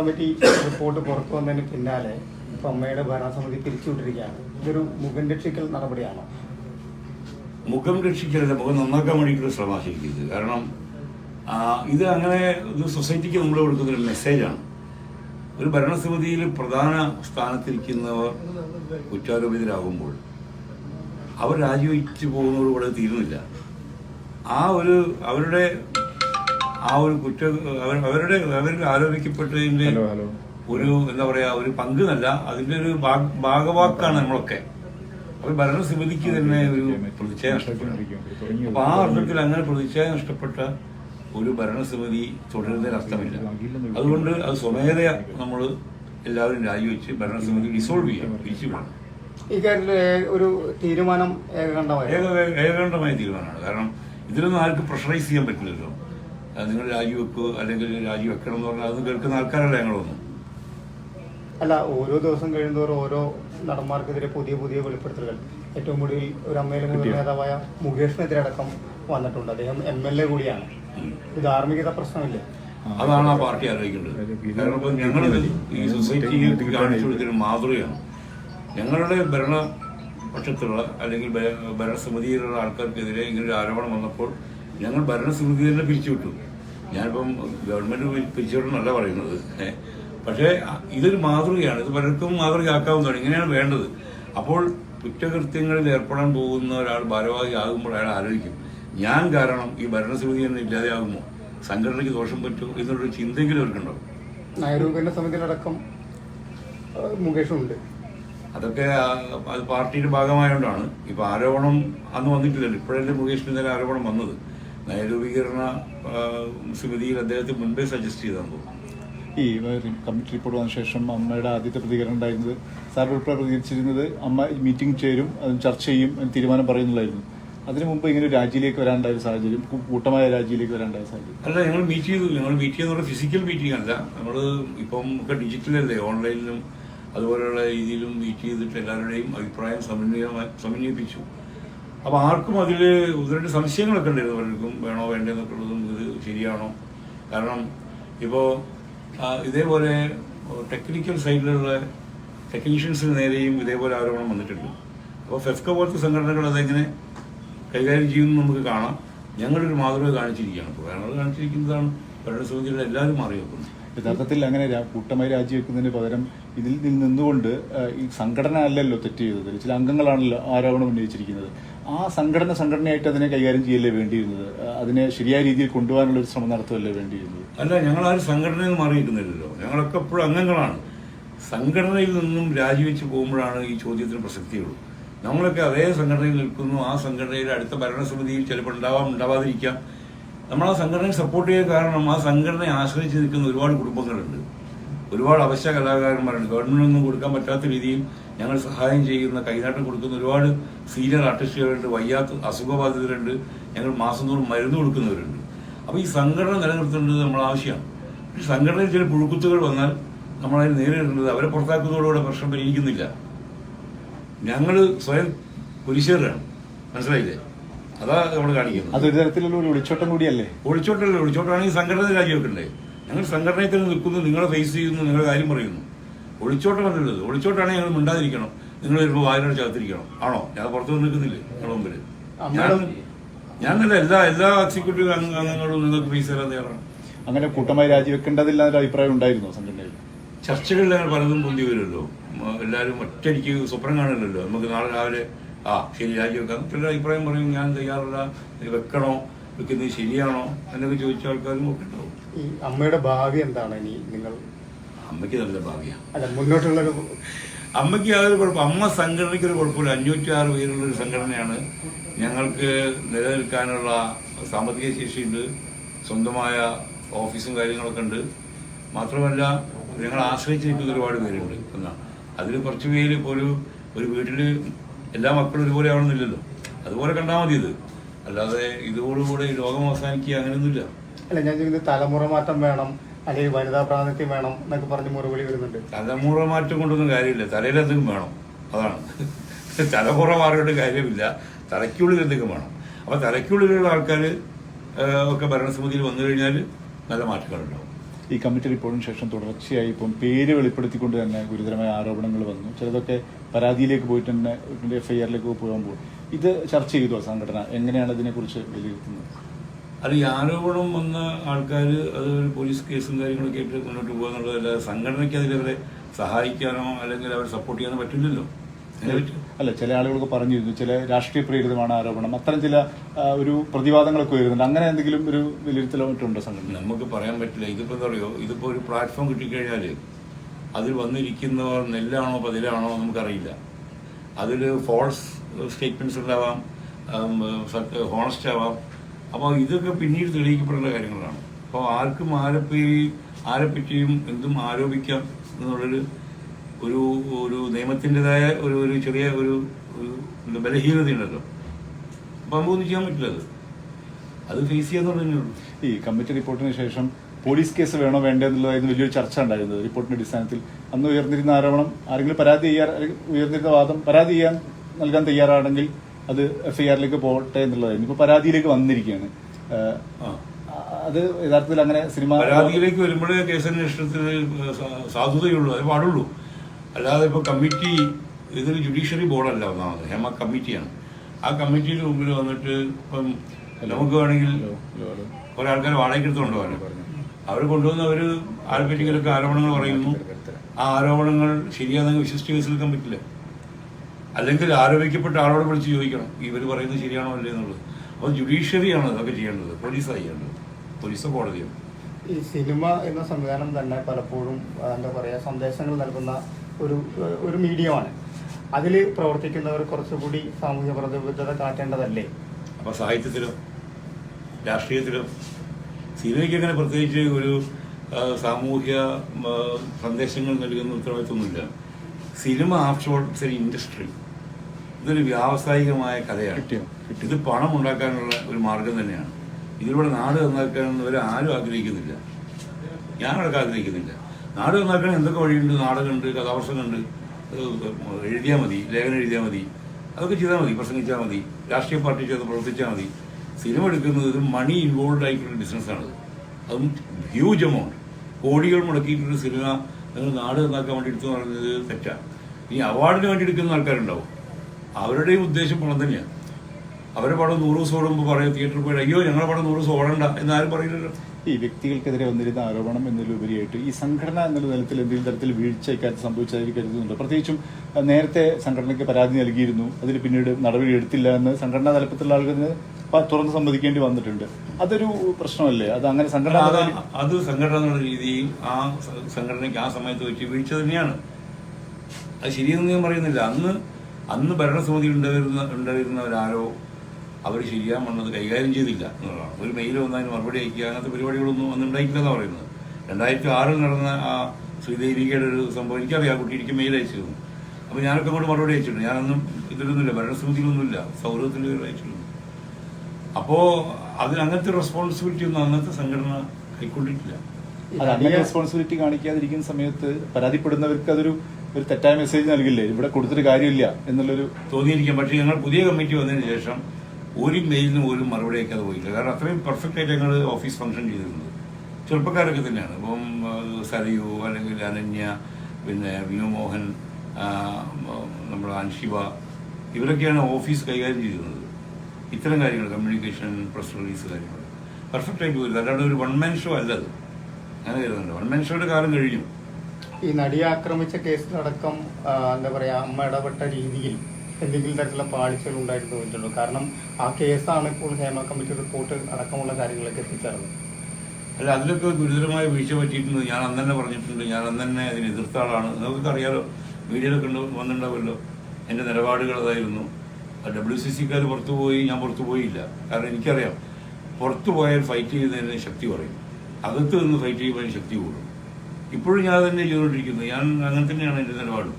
Committee report പുറത്തു വന്നതിന് പിന്നാലെ ഇപ്പൊ അമ്മയുടെ ഭരണസമിതി പിരിച്ചുവിട്ടിരിക്കുകയാണ്. ഇതൊരു മുഖം രക്ഷിക്കൽ നടപടിയാണോ? മുഖം രക്ഷിക്കലല്ല മുഖം നന്നാക്കാൻ വേണ്ടിയിട്ടുള്ള ശ്രമമാണ് ശരിക്കും കാരണം ഇത് അങ്ങനെ ഒരു സൊസൈറ്റിക്ക് നമ്മൾ കൊടുക്കുന്ന ഒരു മെസ്സേജാണ്. ഒരു ഭരണസമിതിയിൽ പ്രധാന സ്ഥാനത്തിരിക്കുന്നവർ കുറ്റാരോപിതരാകുമ്പോൾ അവർ രാജിവെച്ച് പോകുന്നതോടുകൂടെ തീരുന്നില്ല. ആ ഒരു അവരുടെ ആ ഒരു കുറ്റ അവരുടെ അവർ ആരോപിക്കപ്പെട്ടതിന്റെ ഒരു എന്താ പറയാ ഒരു പങ്ക് നല്ല അതിന്റെ ഒരു ഭാഗവാക്കാണ് നമ്മളൊക്കെ. അപ്പൊ ഭരണസമിതിക്ക് തന്നെ ഒരു പ്രതിച്ഛായ നഷ്ടപ്പെട്ടു. അപ്പൊ ആ അർത്ഥത്തിൽ അങ്ങനെ പ്രതിച്ഛായ നഷ്ടപ്പെട്ട ഒരു ഭരണസമിതി തുടരുന്നതിന് അർത്ഥമില്ല. അതുകൊണ്ട് അത് സ്വമേധയാ നമ്മൾ എല്ലാവരും രാജിവെച്ച് ഭരണസമിതി ഡിസോൾവ് ചെയ്യാം പിരിച്ചുവിടണം ഇക്കാര്യത്തിൽ ഒരു തീരുമാനം ഏകകണ്ഠമായ ഏക ഏകാണ്ടമായ തീരുമാനമാണ്. കാരണം ഇതിലൊന്നും ആർക്കും പ്രഷറൈസ് ചെയ്യാൻ പറ്റില്ലല്ലോ. നിങ്ങൾ രാജിവെക്കുക അല്ലെങ്കിൽ രാജിവെക്കണം എന്ന് പറഞ്ഞാൽ അത് കേൾക്കുന്ന ആൾക്കാരല്ല ഞങ്ങളൊന്നും. അല്ല ഓരോ ദിവസം കഴിയുന്നതോറും ഓരോ നടന്മാർക്കെതിരെ പുതിയ പുതിയ വെളിപ്പെടുത്തലുകൾ. ഏറ്റവും കൂടുതൽ ഒരു അമ്മയിലെ മുതിർന്ന നേതാവായ മുകേഷിനെതിരെ അടക്കം വന്നിട്ടുണ്ട്. അദ്ദേഹം എം എൽ എ കൂടിയാണ്. ഇത് ധാർമ്മികത പ്രശ്നമില്ലേ. അതാണ് ആ പാർട്ടി ആലോചിക്കേണ്ടത്. കാരണം ഇപ്പൊ ഞങ്ങൾ ഈ സൊസൈറ്റിയിൽ കാണിച്ചു കൊടുക്കുന്ന മാതൃകയാണ്. ഞങ്ങളുടെ ഭരണപക്ഷത്തുള്ള അല്ലെങ്കിൽ ഭ- ഭരണസമിതിയിലുള്ള ആൾക്കാർക്കെതിരെ ഇങ്ങനെ ഒരു ആരോപണം വന്നപ്പോൾ ഞങ്ങൾ ഭരണസമിതി തന്നെ പിരിച്ചുവിട്ടു. ഞാനിപ്പം ഗവൺമെന്റ് പി- പിരിച്ചുവിട്ടെന്നല്ല പറയുന്നത്. പക്ഷേ ഇതൊരു മാതൃകയാണ്. ഇത് പലർക്കും മാതൃകയാക്കാവുന്നതാണ്. ഇങ്ങനെയാണ് വേണ്ടത്. അപ്പോൾ കുറ്റകൃത്യങ്ങളിൽ ഏർപ്പെടാൻ പോകുന്ന ഒരാൾ ഭാരവാഹി ആകുമ്പോൾ അയാൾ ആലോചിക്കും. ഞാൻ കാരണം ഈ ഭരണസമിതി തന്നെ ഇല്ലാതെയാകുമോ? സംഘടനയ്ക്ക് ദോഷം പറ്റുമോ? എന്നുള്ളൊരു ചിന്തയെങ്കിലും അവർക്കുണ്ടോ നയരൂപീകരണ സമിതിയിലടക്കം ആ, മുകേഷുണ്ട്. അതൊക്കെ അത് പാർട്ടിയുടെ ഭാഗമായതുകൊണ്ടാണ് ഇപ്പൊ ആരോപണം അന്ന് വന്നിട്ടില്ലല്ലോ. ഇപ്പോഴല്ലേ മുകേഷിന് ഇന്നലെ ആരോപണം വന്നത്. നയരൂപീകരണ സമിതിയിൽ അദ്ദേഹത്തെ മുൻപേ സജസ്റ്റ് ചെയ്താൽ ഈ കമ്മിറ്റി റിപ്പോർട്ട് വന്ന ശേഷം അമ്മയുടെ ആദ്യത്തെ പ്രതികരണം ഉണ്ടായിരുന്നത് സാർ ഉൾപ്പെടെ പ്രതികരിച്ചിരുന്നത് അമ്മ മീറ്റിംഗ് ചേരും അത് ചർച്ച ചെയ്യും എന്ന് തീരുമാനം പറയുന്നുള്ളായിരുന്നു അതിനു മുമ്പ് ഇങ്ങനെ ഒരു രാജിയിലേക്ക് വരാനുണ്ടായ ഒരു സാഹചര്യം കൂട്ടമായ രാജിയിലേക്ക് വരാനുണ്ടായ സാഹചര്യം. അല്ല ഞങ്ങൾ മീറ്റ് ചെയ്തു. ഞങ്ങൾ മീറ്റ് ചെയ്യുന്ന ഫിസിക്കൽ മീറ്റിംഗ് അല്ല. നമ്മൾ ഇപ്പം ഒക്കെ ഡിജിറ്റലല്ലേ ഓൺലൈനിലും അതുപോലെയുള്ള രീതിയിലും മീറ്റ് ചെയ്തിട്ട് എല്ലാവരുടെയും അഭിപ്രായം സമന്വയ സമന്വയിപ്പിച്ചു. അപ്പൊ ആർക്കും അതിൽ ഒന്ന് സംശയങ്ങളൊക്കെ ഉണ്ടായിരുന്നു. പലർക്കും വേണോ വേണ്ടെന്നൊക്കെ ഉള്ളതും ഇത് ശരിയാണോ? കാരണം ഇപ്പോ ഇതേപോലെ ടെക്നിക്കൽ സൈഡിലുള്ള ടെക്നീഷ്യൻസിന് നേരെയും ഇതേപോലെ ആരോപണം വന്നിട്ടുണ്ട്. അപ്പോൾ ഫെഫ്ക പോലത്തെ സംഘടനകൾ അതെങ്ങനെ കൈകാര്യം ചെയ്യുമെന്ന് നമുക്ക് കാണാം. ഞങ്ങളൊരു മാതൃക കാണിച്ചിരിക്കുകയാണ്. ഇപ്പോൾ ഞങ്ങൾ കാണിച്ചിരിക്കുന്നതാണ് ഭരണസമിതിയുടെ എല്ലാവരും മാറി വെക്കുന്നത് യഥാർത്ഥത്തിൽ അങ്ങനെ കൂട്ടമായി രാജിവെക്കുന്നതിന് പകരം ഇതിൽ നിന്ന് നിന്നുകൊണ്ട് ഈ സംഘടന അല്ലല്ലോ തെറ്റ് ചെയ്തത്. ചില അംഗങ്ങളാണല്ലോ ആരോപണം ഉന്നയിച്ചിരിക്കുന്നത്. ആ സംഘടന സംഘടനയായിട്ട് അതിനെ കൈകാര്യം ചെയ്യല്ലേ വേണ്ടിയിരുന്നത്? അതിനെ ശരിയായ രീതിയിൽ കൊണ്ടുപോകാനുള്ള ഒരു ശ്രമം നടത്തുമല്ലേ വേണ്ടിയിരുന്നത്? അല്ല ഞങ്ങൾ ആരും സംഘടനയിൽ മാറിയിട്ടുന്നില്ലല്ലോ ഞങ്ങളൊക്കെ എപ്പോഴും അംഗങ്ങളാണ്. സംഘടനയിൽ നിന്നും രാജിവെച്ച് പോകുമ്പോഴാണ് ഈ ചോദ്യത്തിന് പ്രസക്തിയുള്ളൂ. നമ്മളൊക്കെ അതേ സംഘടനയിൽ നിൽക്കുന്നു. ആ സംഘടനയിൽ അടുത്ത ഭരണസമിതിയിൽ ചിലപ്പോൾ ഉണ്ടാവാം ഉണ്ടാവാതിരിക്കാം. നമ്മൾ ആ സംഘടനയെ സപ്പോർട്ട് ചെയ്യാൻ കാരണം ആ സംഘടനയെ ആശ്രയിച്ച് നിൽക്കുന്ന ഒരുപാട് കുടുംബങ്ങളുണ്ട്. ഒരുപാട് അവശ്യ കലാകാരന്മാരുണ്ട്. ഗവൺമെന്റിനൊന്നും കൊടുക്കാൻ പറ്റാത്ത രീതിയിൽ ഞങ്ങൾ സഹായം ചെയ്യുന്ന കൈനാട്ടം കൊടുക്കുന്ന ഒരുപാട് സീനിയർ ആർട്ടിസ്റ്റുകളുണ്ട് വയ്യാത്ത അസുഖബാധിതരുണ്ട് ഞങ്ങൾ മാസം തോറും മരുന്ന് കൊടുക്കുന്നവരുണ്ട്. അപ്പോൾ ഈ സംഘടന നിലനിർത്തേണ്ടത് നമ്മൾ ആവശ്യമാണ്. പക്ഷേ സംഘടനയിൽ ചില പുഴുക്കുത്തുകൾ വന്നാൽ നമ്മളതിന് നേരിടേണ്ടത് അവരെ പുറത്താക്കുന്നതോടുകൂടെ പ്രശ്നം പരിഹരിക്കുന്നില്ല. ഞങ്ങൾ സ്വയം കുരിശേറാണ് മനസ്സിലായില്ലേ? അതാ നമ്മൾ കാണിക്കുന്നത്. തരത്തിലുള്ള ഒരു ഒളിച്ചോട്ടം കൂടിയല്ലേ? ഒളിച്ചോട്ടല്ലേ ഒളിച്ചോട്ടാണെങ്കിൽ സംഘടന രാജിവെക്കണ്ടേ? ഞങ്ങൾ സംഘടനയിൽ തന്നെ നിൽക്കുന്നു നിങ്ങളെ ഫേസ് ചെയ്യുന്നു നിങ്ങളുടെ കാര്യം പറയുന്നു. ഒളിച്ചോട്ടം ഇത്. ഒളിച്ചോട്ടാണ് ഞങ്ങൾ മിണ്ടാതിരിക്കണം. നിങ്ങൾ വരുമ്പോൾ വായനോട് ചേർത്തിരിക്കണം ആണോ? ഞാൻ പുറത്തു വന്ന് നിൽക്കുന്നില്ലേ നിങ്ങളുടെ മുമ്പിൽ ഞാൻ ഞാൻ എല്ലാ എല്ലാ എക്സിക്യൂട്ടീവ് അംഗ- അംഗങ്ങളും നിങ്ങൾക്ക് ഫേസ് തരാൻ തയ്യാറാണ്. അങ്ങനെ കൂട്ടമായി രാജിവെക്കേണ്ടതില്ല എന്നൊരു അഭിപ്രായം ഉണ്ടായിരുന്നു സംഘടനയിൽ? ചർച്ചകളിൽ അങ്ങനെ പലതും പൊന്തി വരുമല്ലോ. എല്ലാവരും ഒറ്റയ്ക്ക് സ്വപ്നം കാണില്ലല്ലോ നമുക്ക് നാളെ രാവിലെ ആ ശരി രാജിവെക്കാം. ചില അഭിപ്രായം പറയും ഞാൻ തയ്യാറല്ല വെക്കണോ? വെക്കുന്നത് ശരിയാണോ? എന്നൊക്കെ ചോദിച്ച ആൾക്കാരും ഒക്കെ ഉണ്ടാവും. ഈ അമ്മയുടെ ഭാവി എന്താണ് ഇനി നിങ്ങൾ? അമ്മയ്ക്ക് നല്ല ഭാവിയാണ് അല്ല മുന്നോട്ടുള്ളൊരു അമ്മയ്ക്ക് യാതൊരു കുഴപ്പം അമ്മ സംഘടനയ്ക്ക് ഒരു കുഴപ്പമില്ല. അഞ്ഞൂറ്റി ആറ് പേരുള്ള ഒരു സംഘടനയാണ്. ഞങ്ങൾക്ക് നിലനിൽക്കാനുള്ള സാമ്പത്തിക ശേഷിയുണ്ട്. സ്വന്തമായ ഓഫീസും കാര്യങ്ങളൊക്കെ ഉണ്ട്. മാത്രമല്ല ഞങ്ങൾ ആശ്രയിച്ചിരിക്കുന്ന ഒരുപാട് പേരുണ്ട്. എന്നാ അതിൽ കുറച്ച് പേര് ഇപ്പോൾ ഒരു ഒരു വീട്ടിൽ എല്ലാ മക്കളും ഒരുപോലെ ആവണമെന്നില്ലല്ലോ. അതുപോലെ കണ്ടാൽ മതി ഇത് അല്ലാതെ ഇതോടുകൂടെ ഈ ലോകം അവസാനിക്കുക അങ്ങനെയൊന്നുമില്ല. അല്ല ഞാൻ ചോദിക്കുന്നത് തലമുറ മാറ്റം വേണം അല്ലെങ്കിൽ വനിതാ പ്രാതിനിധ്യം വേണം എന്നൊക്കെ പറഞ്ഞ് മുറവിളി വരുന്നുണ്ട്. തലമുറ മാറ്റം കൊണ്ടൊന്നും കാര്യമില്ല. തലയിൽ എന്തെങ്കിലും വേണം. അതാണ്. തലമുറ മാറിയിട്ട് കാര്യമില്ല. തലയ്ക്കുള്ളിൽ എന്തെങ്കിലും വേണം. അപ്പൊ തലയ്ക്കുള്ളിലുള്ള ആൾക്കാർ ഒക്കെ ഭരണസമിതിയിൽ വന്നു കഴിഞ്ഞാൽ നല്ല മാറ്റങ്ങളുണ്ടാവും. ഈ കമ്മിറ്റി റിപ്പോർട്ടിന് ശേഷം തുടർച്ചയായി ഇപ്പം പേര് വെളിപ്പെടുത്തിക്കൊണ്ട് തന്നെ ഗുരുതരമായ ആരോപണങ്ങൾ വന്നു. ചിലതൊക്കെ പരാതിയിലേക്ക് പോയിട്ട് തന്നെ എഫ്ഐആറിലേക്ക് പോകുമ്പോൾ ഇത് ചർച്ച ചെയ്തു സംഘടന? എങ്ങനെയാണ് ഇതിനെക്കുറിച്ച് വിലയിരുത്തുന്നത്? അത് ഈ ആരോപണം വന്ന ആൾക്കാർ അത് ഒരു പോലീസ് കേസും കാര്യങ്ങളൊക്കെ ആയിട്ട് മുന്നോട്ട് പോകുക എന്നുള്ളതല്ല സംഘടനയ്ക്ക് അതിലവരെ സഹായിക്കാനോ അല്ലെങ്കിൽ അവരെ സപ്പോർട്ട് ചെയ്യാനോ പറ്റില്ലല്ലോ. അല്ല ചില ആളുകളൊക്കെ പറഞ്ഞിരുന്നു ചില രാഷ്ട്രീയ പ്രേരിതമാണ് ആരോപണം. അത്തരം ചില ഒരു പ്രതിവാദങ്ങളൊക്കെ വരുന്നുണ്ട് അങ്ങനെ എന്തെങ്കിലും ഒരു വിലയിരുത്തലോ മറ്റുണ്ടോ സംഘടന? നമുക്ക് പറയാൻ പറ്റില്ല. ഇതിപ്പോ എന്താ പറയുക ഇതിപ്പോ ഒരു പ്ലാറ്റ്ഫോം കിട്ടിക്കഴിഞ്ഞാൽ അതിൽ വന്നിരിക്കുന്നവർ നെല്ലാണോ പതിലാണോ നമുക്കറിയില്ല. അതിൽ ഫോൾസ് സ്റ്റേറ്റ്മെന്റ്സ് ഉണ്ടാവാം ഹോണസ്റ്റ് ആവാം. അപ്പോൾ ഇതൊക്കെ പിന്നീട് തെളിയിക്കപ്പെടേണ്ട കാര്യങ്ങളാണ്. അപ്പോൾ ആർക്കും ആരെപ്പറ്റി ആരെപ്പറ്റിയും എന്തും ആരോപിക്കാം എന്നുള്ളൊരു ഒരു ഒരു നിയമത്തിന്റെതായ ഒരു ഒരു ചെറിയ ഒരു ഒരു ബലഹീനതയുണ്ടല്ലോ. അപ്പോൾ നമുക്കൊന്നും ചെയ്യാൻ പറ്റില്ല അത്. അത് ഫേസ് ചെയ്യാന്ന് ഉള്ളൂ. ഈ കമ്മിറ്റി റിപ്പോർട്ടിന് ശേഷം പോലീസ് കേസ് വേണോ വേണ്ടോ എന്നുള്ളതായിരുന്നു വലിയൊരു ചർച്ച ഉണ്ടായിരുന്നത്. റിപ്പോർട്ടിന്റെ അടിസ്ഥാനത്തിൽ അന്ന് ഉയർന്നിരുന്ന ആരോപണം ആരെങ്കിലും പരാതി ചെയ്യാൻ ഉയർന്നിരുന്ന വാദം പരാതി ചെയ്യാൻ നൽകാൻ തയ്യാറാണെങ്കിൽ അത് എഫ്ഐആറിലേക്ക് പോട്ടെ ആറിലേക്ക് പോകട്ടെ എന്നുള്ളതായിരുന്നു ഇപ്പൊ പരാതിയിലേക്ക് വന്നിരിക്കുകയാണ്. അത് യഥാർത്ഥത്തിൽ അങ്ങനെ സിനിമ പരാതിയിലേക്ക് വരുമ്പോഴേ കേസന്വേഷണത്തിന് അന്വേഷണത്തിന് സാധുതയുള്ളൂ. അത് പാടുള്ളൂ. അല്ലാതെ ഇപ്പൊ കമ്മിറ്റി ഇതൊരു ജുഡീഷ്യറി ബോർഡല്ല ഒന്നാമത്. ഹേമ കമ്മിറ്റിയാണ്. ആ കമ്മിറ്റിയുടെ മുമ്പിൽ വന്നിട്ട് ഇപ്പം നമുക്ക് വേണമെങ്കിൽ. കുറെ ആൾക്കാർ വാടകയ്ക്ക് എടുത്ത് കൊണ്ടുപോകാൻ അവർ കൊണ്ടുവന്ന് അവർ ആരെപ്പറ്റിയൊക്കെ ആരോപണങ്ങൾ പറയുന്നു. ആ ആരോപണങ്ങൾ ശരിയാണെന്ന് വിശ്വസിച്ച് കേസിലെടുക്കാൻ പറ്റില്ല. അല്ലെങ്കിൽ ആരോപിക്കപ്പെട്ട ആളോട് വിളിച്ച് ചോദിക്കണം. ഇവർ പറയുന്നത് ശരിയാണോ അല്ലേ എന്നുള്ളത്. അപ്പോൾ ജുഡീഷ്യറിയാണ് അതൊക്കെ ചെയ്യേണ്ടത്. പോലീസാണ് ചെയ്യേണ്ടത്. പോലീസോ കോടതിയോ? ഈ സിനിമ എന്ന സംവിധാനം തന്നെ പലപ്പോഴും എന്താ പറയുക സന്ദേശങ്ങൾ നൽകുന്ന ഒരു ഒരു മീഡിയമാണ്. അതിൽ പ്രവർത്തിക്കുന്നവർ കുറച്ചുകൂടി സാമൂഹ്യ പ്രതിബദ്ധത കാട്ടേണ്ടതല്ലേ? അപ്പോൾ സാഹിത്യത്തിലും രാഷ്ട്രീയത്തിലും സിനിമയ്ക്ക് അങ്ങനെ പ്രത്യേകിച്ച് ഒരു സാമൂഹ്യ സന്ദേശങ്ങൾ നൽകുന്ന ഉത്തരവാദിത്വമൊന്നുമില്ല. സിനിമ ആഫ്റ്റർ ഓൾ ഇറ്റ്സ് ഒരു ഇൻഡസ്ട്രി. ഇതൊരു വ്യാവസായികമായ കഥയാണ്. ഇത് പണം ഉണ്ടാക്കാനുള്ള ഒരു മാർഗം തന്നെയാണ്. ഇതിലൂടെ നാട് നന്നാക്കാനൊന്നും ഇവർ ആരും ആഗ്രഹിക്കുന്നില്ല. ഞാനവിടെ ആഗ്രഹിക്കുന്നില്ല. നാട് നന്നാക്കാൻ എന്തൊക്കെ വഴിയുണ്ട്? നാടകമുണ്ട് കഥാപ്രസംഗമുണ്ട് എഴുതിയാൽ മതി ലേഖനം എഴുതിയാൽ മതി അതൊക്കെ ചെയ്താൽ മതി പ്രസംഗിച്ചാൽ മതി രാഷ്ട്രീയ പാർട്ടി ചേർന്ന് പ്രവർത്തിച്ചാൽ മതി. സിനിമ എടുക്കുന്നത് ഒരു മണി ഇൻവോൾവ് ആയിട്ടുള്ള ബിസിനസ്സാണത്. അതും ഹ്യൂജ് എമൗണ്ട് കോടികൾ മുടക്കിയിട്ടൊരു സിനിമ നിങ്ങൾ നാട് നന്നാക്കാൻ വേണ്ടി എടുത്തു പറഞ്ഞത് തെറ്റാണ് ഇനി അവാർഡിന് വേണ്ടി എടുക്കുന്ന ആൾക്കാരുണ്ടാവും. അവരുടെയും ഉദ്ദേശം പണം തന്നെയാണ് അവരുടെ പടം നൂറ് ദിവസം ഓടുമ്പോൾ പറയും തിയേറ്ററിൽ പോയി അയ്യോ ഞങ്ങളുടെ പടം നൂറ് ദിവസം ഓടണ്ട എന്നാരും പറയില്ലല്ലോ. ഈ വ്യക്തികൾക്കെതിരെ വന്നിരുന്ന ആരോപണം എന്നതിലുപരിയായിട്ട് ഈ സംഘടന എന്നുള്ള തലത്തിൽ എന്തെങ്കിലും തരത്തിൽ വീഴ്ച ഇക്കാര്യത്തിൽ സംഭവിച്ചതായി കരുതുന്നുണ്ട് പ്രത്യേകിച്ചും നേരത്തെ സംഘടനയ്ക്ക് പരാതി നൽകിയിരുന്നു. അതിൽ പിന്നീട് നടപടി എടുത്തില്ല എന്ന് സംഘടനാ തലപ്പത്തിലുള്ള ആളുകൾ തുറന്ന് സമ്മതിക്കേണ്ടി വന്നിട്ടുണ്ട്. അതൊരു പ്രശ്നമല്ലേ? അത് അങ്ങനെ സംഘടന അത് സംഘടന എന്നുള്ള രീതിയിൽ ആ സംഘടനയ്ക്ക് ആ സമയത്ത് വെച്ച് വീഴ്ച തന്നെയാണ്. അത് ശരിയെന്ന് ഞാൻ പറയുന്നില്ല. അന്ന് അന്ന് ഭരണസമിതി ഉണ്ടായിരുന്ന ഉണ്ടായിരുന്നവരാരോ അവർ ശരിയാൻ വന്നത് കൈകാര്യം ചെയ്തില്ല. എന്നുള്ളതാണ് ഒരു മെയിൽ വന്നതിന് മറുപടി അയക്കുക അങ്ങനത്തെ പരിപാടികളൊന്നും അന്ന് ഉണ്ടായിട്ടില്ലെന്നാണ് പറയുന്നത്. രണ്ടായിരത്തി ആറിൽ നടന്ന ആ ശ്രീദേവികയുടെ ഒരു സംഭവം എനിക്കറിയാം. ആ കുട്ടി എനിക്ക് മെയിൽ അയച്ചിരുന്നു. അപ്പോൾ ഞാനൊക്കെ അങ്ങോട്ട് മറുപടി അയച്ചിട്ടുണ്ട്. ഞാനൊന്നും ഇതിലൊന്നുമില്ല ഭരണസമിതിയിലൊന്നുമില്ല സൗഹൃദത്തിൽ അയച്ചിരുന്നു. അപ്പോൾ അതിന് അങ്ങനത്തെ റെസ്പോൺസിബിലിറ്റി ഒന്നും അന്നത്തെ സംഘടന കൈക്കൊണ്ടിട്ടില്ല. അത് അങ്ങനെ റെസ്പോൺസിബിലിറ്റി കാണിക്കാതിരിക്കുന്ന സമയത്ത് പരാതിപ്പെടുന്നവർക്ക് അതൊരു ഒരു തെറ്റായ മെസ്സേജ് നൽകില്ലേ? ഇവിടെ കൊടുത്തിട്ട് കാര്യമില്ല എന്നുള്ളൊരു തോന്നിയിരിക്കാം. പക്ഷേ ഞങ്ങൾ പുതിയ കമ്മിറ്റി വന്നതിന് ശേഷം ഒരു മെയിലിനും ഒരു മറുപടി അയക്കാതെ പോയില്ല കാരണം അത്രയും പെർഫെക്റ്റ് ആയിട്ട് ഞങ്ങൾ ഓഫീസ് ഫംഗ്ഷൻ ചെയ്തിരുന്നത്. ചെറുപ്പക്കാരൊക്കെ തന്നെയാണ്. ഇപ്പം സരയു അല്ലെങ്കിൽ അനന്യ പിന്നെ വിനുമോഹൻ നമ്മുടെ അൻഷിബ ഇവരൊക്കെയാണ് ഓഫീസ് കൈകാര്യം ചെയ്യുന്നത് ഇത്തരം കാര്യങ്ങൾ കമ്മ്യൂണിക്കേഷൻ പ്രസ് റിലീസ് കാര്യങ്ങൾ. പെർഫെക്റ്റ് ആയിട്ട് പോയില്ല അല്ലാണ്ട് ഒരു വൺ മാൻ ഷോ അല്ല അത്. അങ്ങനെ കരുതുന്നുണ്ട്. വൺ മാൻ ഷോയുടെ കാലം കഴിഞ്ഞു. ഈ നടിയെ ആക്രമിച്ച കേസിലടക്കം എന്താ പറയാ അമ്മ ഇടപെട്ട രീതിയിൽ എന്തെങ്കിലും തരത്തിലുള്ള പാളിച്ചകൾ ഉണ്ടായിട്ട് തോന്നിയിട്ടുണ്ടോ? കാരണം ആ കേസാണ് ഇപ്പോൾ ഹേമ കമ്മിറ്റി റിപ്പോർട്ട് അടക്കമുള്ള കാര്യങ്ങളൊക്കെ എത്തിച്ചേർന്നത്. അല്ല അതിലൊക്കെ ഗുരുതരമായ വീഴ്ച പറ്റിയിട്ടുണ്ട്. ഞാൻ അന്ന് തന്നെ പറഞ്ഞിട്ടുണ്ട്. ഞാൻ അന്ന് തന്നെ അതിന് എതിർത്ത ആളാണ്. നിങ്ങൾക്ക് അറിയാലോ മീഡിയയിലൊക്കെ ഉണ്ട് വന്നിട്ടുണ്ടാവുമല്ലോ. എന്റെ നിലപാടുകൾ അതായിരുന്നു. ഡബ്ല്യു സി സിക്കാർ പുറത്തു പോയി ഞാൻ പുറത്തു പോയില്ല. കാരണം എനിക്കറിയാം പുറത്തു പോയാൽ ഫൈറ്റ് ചെയ്യുന്നതിന് ശക്തി പറയും അകത്ത് നിന്ന് ഫൈറ്റ് ചെയ്യുമ്പോൾ ശക്തി കൂടും. ഇപ്പോഴും ഞാൻ തന്നെ ചെയ്തുകൊണ്ടിരിക്കുന്നത് ഞാൻ അങ്ങനെ തന്നെയാണ് എന്റെ നിലപാടും.